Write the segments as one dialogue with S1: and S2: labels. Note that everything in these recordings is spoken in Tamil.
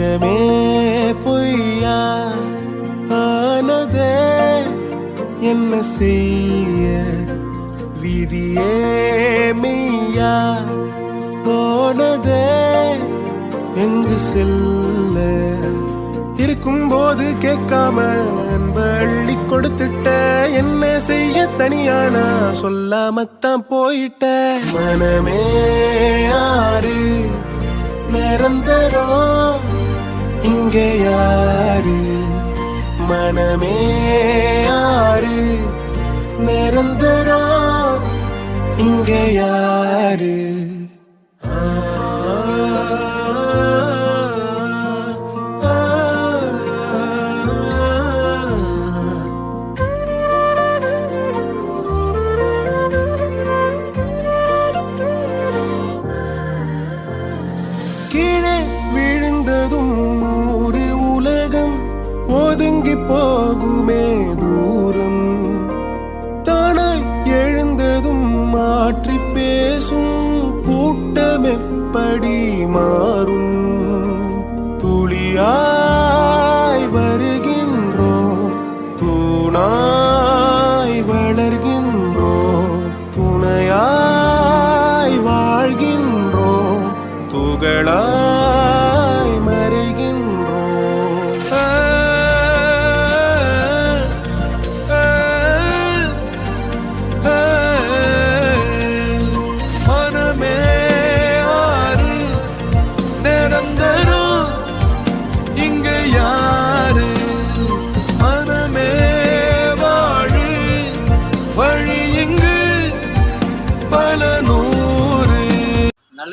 S1: நெஞ்சமே பொய்யா ஆனதே என்ன செய்ய? விதியே மெய்யா போனதே எங்கு செல்ல? இருக்கும் போது கேட்காம அன்பள்ளி கொடுத்துட்ட என்ன செய்ய? தனியானா சொல்லாமத்தான் போயிட்ட. மனமே யாரு நிரந்தரம். இங்கே யாரு? மனமே யாரு? நிரந்தரம் இங்கே யாரு? எப்படி மாறும் துளியா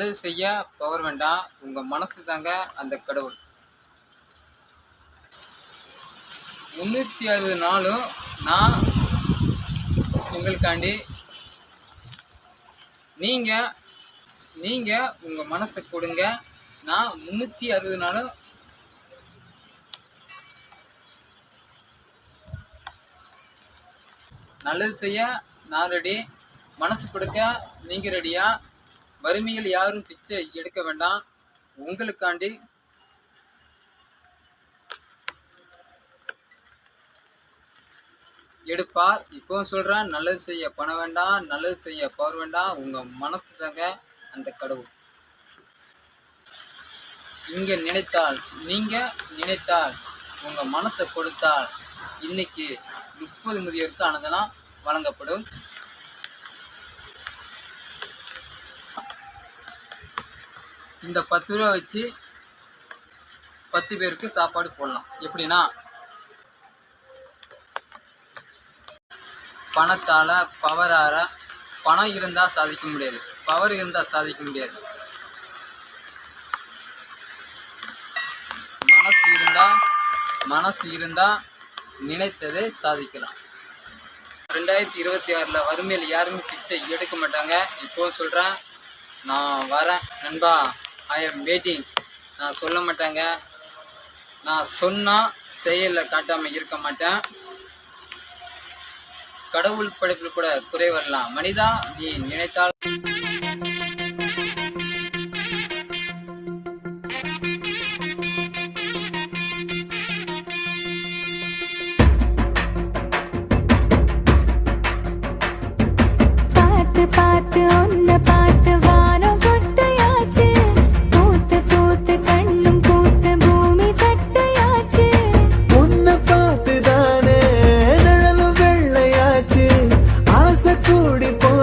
S2: நல்லது செய்ய பவர் வேண்டாம். உங்க மனசு தாங்க அந்த கடவுள். முந்நூற்றி அறுபது நாளும் நான் உங்களுக்காண்டி நீங்க நீங்கள் உங்க மனசை கொடுங்க. நான் முந்நூற்றி அறுபது நாளும் நல்லது செய்ய நான் ரெடி மனசு கொடுக்க நீங்க ரெடியா வறுமையில் யாரும் பிச்சை எடுக்க வேண்டாம். உங்களுக்காண்டி எடுப்பார் இப்போ சொல்றேன் நல்லது செய்ய பண்ண வேண்டாம் நல்லது செய்ய பவர் வேண்டாம். உங்க மனசு தாங்க அந்த கடவுள். இங்க நினைத்தால் நீங்க நினைத்தால் உங்க மனசை கொடுத்தால் இன்னைக்கு முப்பது முதியோருக்கு அன்னதானம் வழங்கப்படும். இந்த பத்து ரூபா வச்சு பத்து பேருக்கு சாப்பாடு போடலாம். எப்படின்னா பணத்தால பவரால பணம் இருந்தா சாதிக்க முடியாது. பவர் இருந்தா சாதிக்க முடியாது. மனசு இருந்தா மனசு இருந்தா நினைத்ததை சாதிக்கலாம். ரெண்டாயிரத்தி இருபத்தி ஆறில் வறுமையில் யாருமே பிச்சை எடுக்க மாட்டாங்க. இப்போ சொல்கிறேன் நான் வரேன். நண்பா. ஐ எம் வெயிட்டிங் நான் சொல்ல மாட்டேங்க. நான் சொன்னால் செயலில் காட்டாமல் இருக்க மாட்டேன். கடவுள் படைப்பில் கூட குறை வரலாம். மனிதா நீ நினைத்தால்
S1: கூடி போ